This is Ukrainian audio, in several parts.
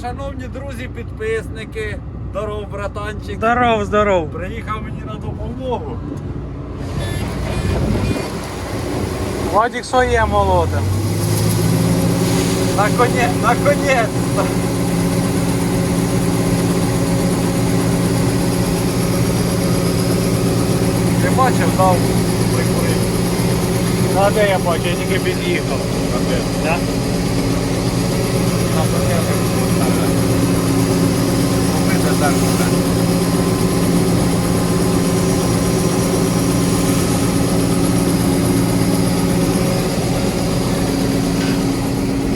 Шановні друзі, підписники, здоров, братанчик. Здоров, здоров. Приїхав мені на допомогу. Вадик своє молоде. Наконець, наконець. Ти бачив, дав прикурив. А де я бачу, я тільки під'їхав. Да?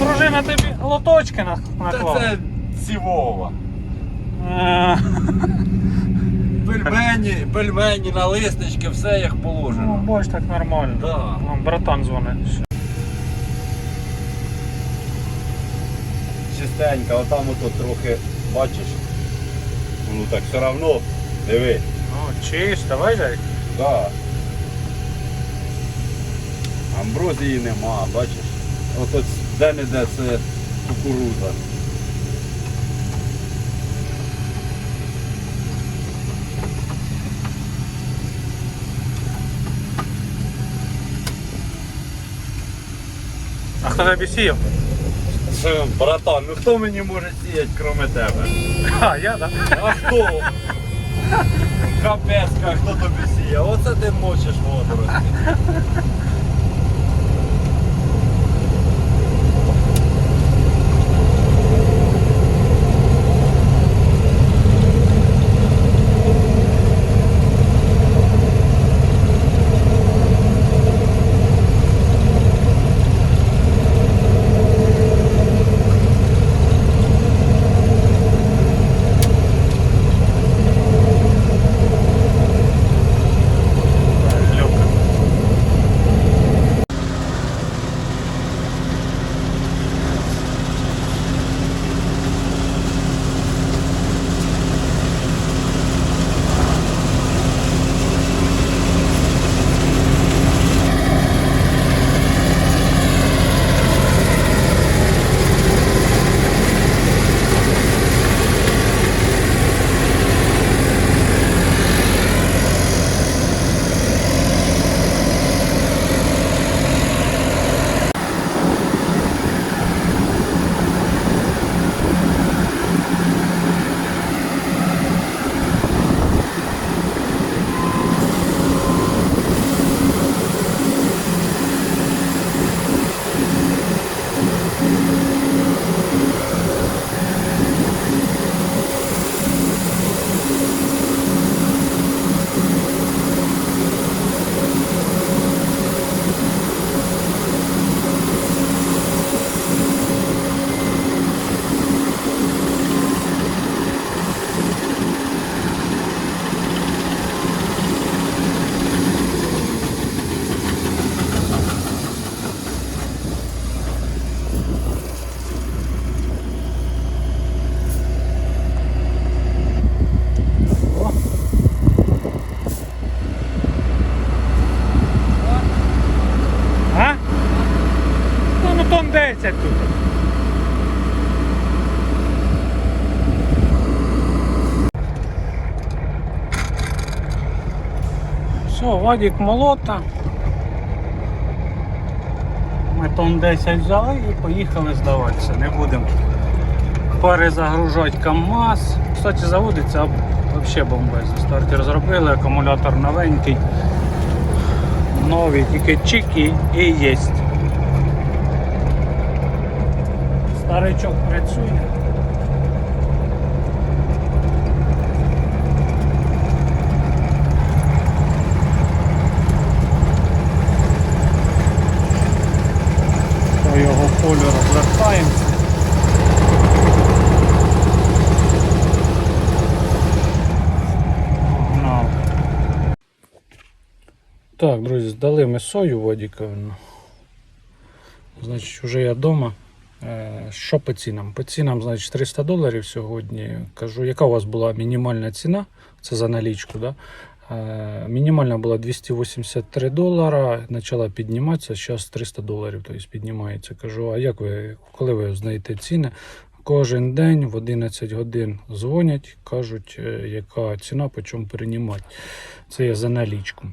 Дружина тобі лоточки на- наклала. це сівова. А, Пельмені, пельмені, налиснички, все як положено. Ну, бач, так нормально. Да. Братан дзвонить. Чистенько, отам ото трохи, бачиш. Ну так все одно, диви. Ну, чисто, бачиш? Да. Амброзії нема, бачиш. Ото де-не-де це кукурудза. А хто тобі сіяв? Це, Братан, ну хто мені може сіяти, крім тебе? А, я, так? Да? А хто? Капецька, хто тобі сіє? Оце ти мочиш водорості. Ну, ну 10 тут. Все, Вадик молота. Ми тон 10 взяли і поїхали здаватися. Не будемо перезагружати КАМАЗ. Кстати, заводиться взагалі бомбезно. Стартер зробили, акумулятор новенький. Нові, тільки чики і є. Старичок працює. По його полю розвертаємося. Погнали. Так, друзі, здали ми сою Водіковну. Значить, вже я вдома. Е, Що по цінам? По цінам, значить, 300 доларів сьогодні. Кажу, яка у вас була мінімальна ціна? Це за налічку, да? Е, Мінімальна була 283 долара, почала підніматися, зараз 300 доларів тобто піднімається. Кажу, а як ви, коли ви знаєте ціни? кожен день в 11 годин дзвонять, кажуть, е, яка ціна, по чому перенімати. Це я за налічку.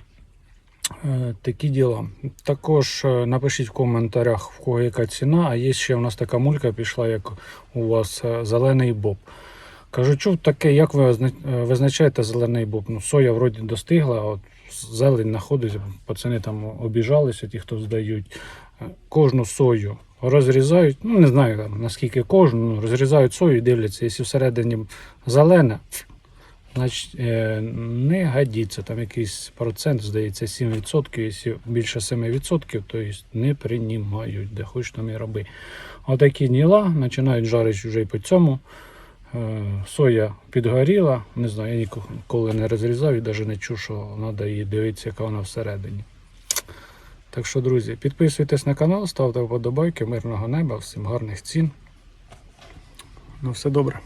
Е, Такі діла. Також е, напишіть в коментарях, в кого яка ціна. А є ще у нас така мулька пішла, як у вас е, зелений боб. Кажу, чув таке, як ви визначаєте зелений боб? Ну, соя вроді достигла, от зелень знаходиться, пацани там обіжалися, ті, хто здають. Кожну сою розрізають, ну не знаю наскільки кожну, ну, розрізають сою і дивляться, якщо всередині зелена, е, не годиться. Там якийсь процент, здається, 7%, якщо більше 7%, то не приймають, де хоч там і роби. Отакі діла, починають жарити вже і по цьому. Е, Соя підгоріла, не знаю, я ніколи не розрізав і навіть не чув, що треба її дивитися, яка вона всередині. Так що, друзі, підписуйтесь на канал, ставте вподобайки, мирного неба, всім гарних цін. Ну, все добре.